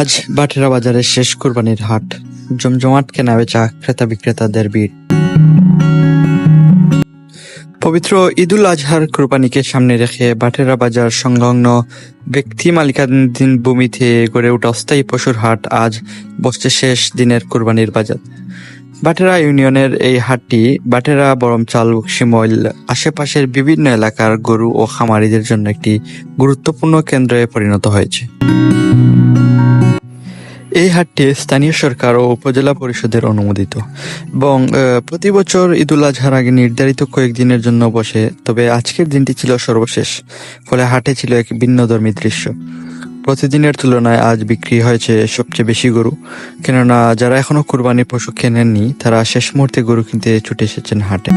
আজ বাটেরা বাজারের শেষ কোরবানির হাট। জমজমাট কেনা বেচা ক্রেতা বিক্রেতাদের ভিড়। পবিত্র ঈদুল আজহার কোরবানিকে সামনে রেখে বাটেরা বাজার সংলগ্ন ব্যক্তি মালিকানাধীন ভূমিতে গড়ে ওঠা অস্থায়ী পশুর হাট আজ বসছে শেষ দিনের কোরবানির বাজার। বাটেরা ইউনিয়নের এই হাটটি বাটেরা, বরমচাল, শিমল আশেপাশের বিভিন্ন এলাকার গরু ও খামারিদের জন্য একটি গুরুত্বপূর্ণ কেন্দ্রে পরিণত হয়েছে। এই হাটটি স্থানীয় সরকার ও উপজেলা পরিষদের অনুমোদিত এবং প্রতি বছর ঈদুল আজহার আগে নির্ধারিত কয়েকদিনের জন্য বসে, তবে আজকের দিনটি ছিল সর্বশেষ, ফলে হাটে ছিল এক ভিন্নধর্মী দৃশ্য। প্রতিদিনের তুলনায় আজ বিক্রি হয়েছে সবচেয়ে বেশি গরু, কেননা যারা এখনও কুরবানি পশু কেনেননি, তারা শেষ মুহূর্তে গরু কিনতে ছুটে এসেছেন হাটে।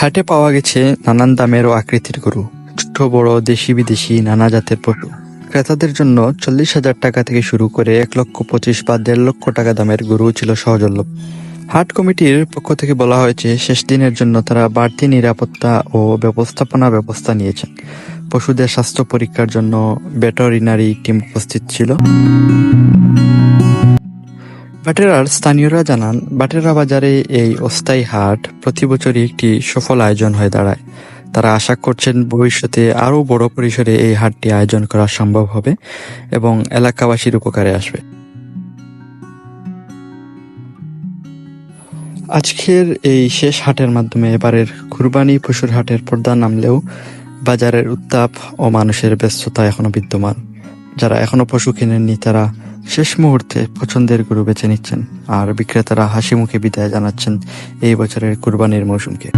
হাটে পাওয়া গেছে নানান দামের ও আকৃতির গরু, ছোট, বড় দেশি বিদেশি নানা জাতের পশু। ক্রেতাদের জন্য চল্লিশ হাজার টাকা থেকে শুরু করে এক লক্ষ পঁচিশ বা দেড় লক্ষ টাকা দামের গরু ছিল সহজলভ্য। হাট কমিটির পক্ষ থেকে বলা হয়েছে, শেষ দিনের জন্য তারা বাড়তি নিরাপত্তা ও ব্যবস্থাপনা ব্যবস্থা নিয়েছেন। পশুদের স্বাস্থ্য পরীক্ষার জন্য ভেটেরিনারি টিম উপস্থিত ছিল। বাটেরার স্থানীয়রা জানান, বাটেরা বাজারে এই অস্থায়ী হাট প্রতি বছরই একটি সফল আয়োজন হয়ে দাঁড়ায়। তারা আশা করছেন ভবিষ্যতে আরও বড় পরিসরে এই হাটটি আয়োজন করা সম্ভব হবে এবং এলাকাবাসীর উপকারে আসবে। আজকের এই শেষ হাটের মাধ্যমে এবারের কুরবানি পশুর হাটের পর্দা নামলেও বাজারের উত্তাপ ও মানুষের ব্যস্ততা এখনও বিদ্যমান। যারা এখনও পশু কেনেননি, তারা শেষ মুহূর্তে পছন্দের গরু বেছে নিচ্ছেন। আর বিক্রেতারা হাসি মুখে বিদায় জানাচ্ছেন এই বছরের কুরবানির মৌসুমকে।